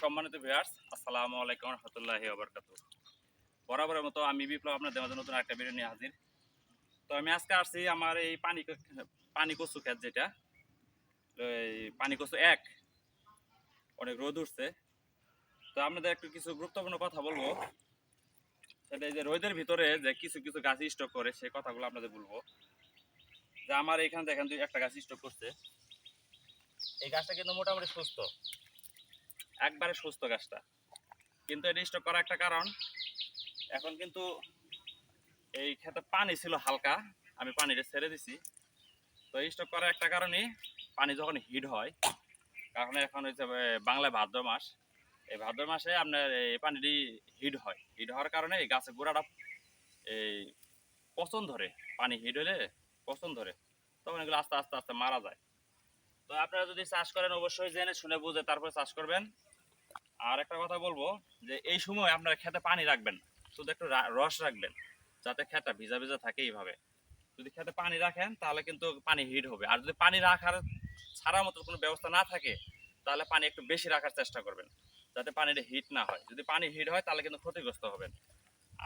সম্মানিত ভিউয়ার্স আসসালামু আলাইকুম রহমতুল্লাহি ওবরকাত বরাবরের মতো আমি বিপ্লব আপনাদের মাঝে নতুন একটা ভিডিও নিয়ে হাজির। তো আমি আজকে আসছি আমার এই পানি পানি কচু ক্ষেত যেটা, এই পানি কচু এক। অনেক রোদ উঠছে। তো আপনাদের একটু কিছু গুরুত্বপূর্ণ কথা বলব। সেটা এই যে রোদের ভিতরে যে কিছু কিছু গাছ স্টক করে, সেই কথাগুলো আপনাদের বলব। যে আমার এখান থেকে একটা গাছ স্টক করছে। এই গাছটা কিন্তু মোটামুটি সুস্থ। একবারে সুস্থ গাছটা। কিন্তু এটা স্টক করার একটা কারণ, এখন কিন্তু এই ক্ষেতে পানি ছিল হালকা, আমি পানিটা ছেড়ে দিছি। তো স্টক করার একটা কারণে পানি যখন হিট হয়, কারণ এখন হচ্ছে বাংলায় ভাদ্র মাস, এই ভাদ্র মাসে আপনার এই পানিটি হিট হয়। হিট হওয়ার কারণে এই গাছের গোড়াটা, এই পচন ধরে, পানি হিট হলে পচন ধরে, তখন এগুলো আস্তে আস্তে আস্তে মারা যায়। তো আপনারা যদি চাষ করেন, অবশ্যই জেনে শুনে বুঝে তারপরে চাষ করবেন। আর একটা কথা বলব, যে এই সময় আপনারা খেতে পানি রাখবেন শুধু একটু রস রাখবেন, যাতে খেতটা ভিজা ভিজা থাকে এইভাবে। যদি খেতে পানি রাখেন, তাহলে কিন্তু পানি হিট হবে। আর যদি পানি রাখার ছাড়ার মতো কোনো ব্যবস্থা না থাকে, তাহলে পানি একটু বেশি রাখার চেষ্টা করবেন, যাতে পানিটা হিট না হয়। যদি পানি হিট হয়, তাহলে কিন্তু ক্ষতিগ্রস্ত হবেন।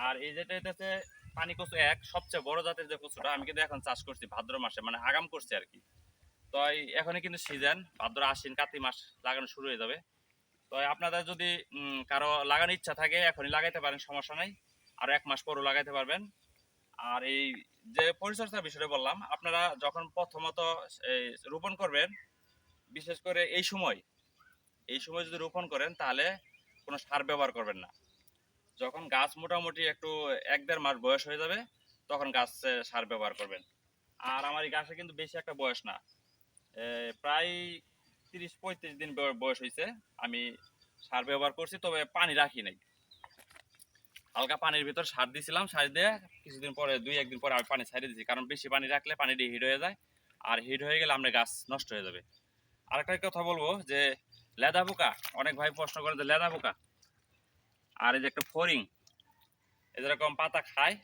আর এই যেটা হইতেছে, পানি কচু এক, সবচেয়ে বড় জাতের যে কচুটা, আমি কিন্তু এখন চাষ করছি ভাদ্র মাসে মানে আগাম করছি আর কি। তো এখনই কিন্তু সিজন ভাদ্র, আশ্বিন, কার্তিক মাস লাগানো শুরু হয়ে যাবে। তো আপনাদের যদি কারও লাগানোর ইচ্ছা থাকে, এখনই লাগাইতে পারেন, সমস্যা নাই। আর এক মাস পরও লাগাইতে পারবেন। আর এই যে পরিচর্যার বিষয়ে বললাম, আপনারা যখন প্রথমত রোপণ করবেন, বিশেষ করে এই সময় এই সময় যদি রোপণ করেন, তাহলে কোনো সার ব্যবহার করবেন না। যখন গাছ মোটামুটি একটু, এক দেড় মাস বয়স হয়ে যাবে, তখন গাছে সার ব্যবহার করবেন। আর আমার এই গাছে কিন্তু বেশি একটা বয়স না। প্রায় তিরিশ পঁয়ত্রিশ দিন বয়স হয়েছে আমি সার ব্যবহার করছি, তবে পানি রাখি নাই। হালকা পানির ভিতর সার দিয়েছিলাম সার দিয়ে কিছুদিন পরে, দুই একদিন পরে আমি পানি ছাড়িয়ে দিয়েছি কারণ বেশি পানি রাখলে পানিটি হিট হয়ে যায়, আর হিট হয়ে গেলে আমরা গাছ নষ্ট হয়ে যাবে। আরেকটা কথা বলব যে, লেদা পোকা, অনেক ভাই প্রশ্ন করে যে, লেদা পোকা আর এই যে একটা ফরিং এই যেরকম পাতা খায়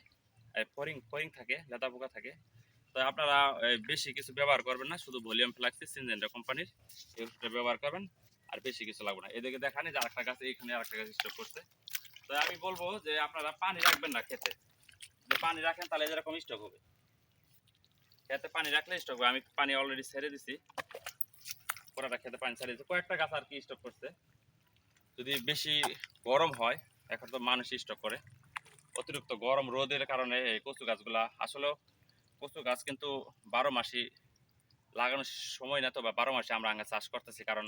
ফরিং ফরিং থাকে, লেদা পোকা থাকে তো আপনারা বেশি কিছু ব্যবহার করবেন না, শুধু ভলিউম ফ্লাক্সি সিনজেন্ডা কোম্পানির ওষুধটা ব্যবহার করবেন, আর বেশি কিছু লাগবে না। এদিকে দেখানি যে আরেকটা গাছ, এইখানে আরেকটা গাছ স্টক করছে। তো আমি বলব যে, আপনারা পানি রাখবেন না খেতে। যে পানি রাখেন, তাহলে যেরকম স্টক হবে। খেতে পানি রাখলে স্টক হবে। আমি পানি অলরেডি ছেড়ে দিছি। পুরাটা খেতে পানি ছেড়ে দিছি। কয়েকটা গাছ আর কি স্টক করছে। যদি বেশি গরম হয়, এখন তো মানুষ স্টক করে। অতিরিক্ত গরম রোদের কারণে এই কচু গাছগুলা আসলেও কচু গাছ কিন্তু বারো মাসই লাগানোর সময় না তো বা বারো মাসে আমরা আগে চাষ করতেছি। কারণ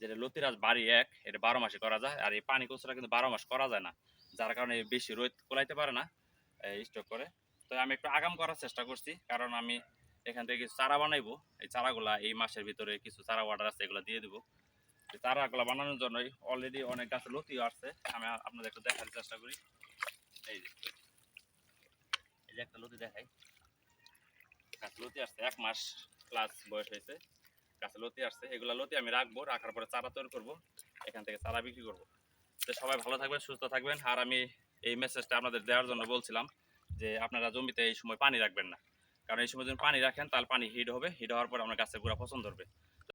যেটা লতিরাজ বাড়ি এক, এটা বারো মাসে করা যায়, আর এই পানি কচুটা কিন্তু বারো মাস করা যায় না। যার কারণে বেশি রোদ কোলাইতে পারে না স্টক করে। তো আমি একটু আগাম করার চেষ্টা করছি, কারণ আমি এখান থেকে কিছু চারা বানাইবো। এই চারাগুলা এই মাসের ভিতরে কিছু চারা অর্ডার আছে, এগুলো দিয়ে দিব। চারাগুলা বানানোর জন্য অলরেডি অনেক গাছে লতিও আসছে। আমি আপনাদের একটু দেখার চেষ্টা করি। এই এই যে একটা লতি দেখাই। গাছ লতি আসছে, এক মাস প্লাস বয়স হয়েছে। কাঁচলতি লতি আসছে, এগুলা লতি আমি রাখব, রাখার পরে চারা তৈরি করব, এখান থেকে চারা বিক্রি করব। তো সবাই ভালো থাকবেন, সুস্থ থাকবেন। আর আমি এই মেসেজটা আপনাদের দেওয়ার জন্য বলছিলাম যে আপনারা জমিতে এই সময় পানি রাখবেন না। কারণ এই সময় যদি পানি রাখেন, তাহলে পানি হিট হবে হিট হওয়ার পর আপনার গাছের গুঁড়া পছন্দ ধরবে।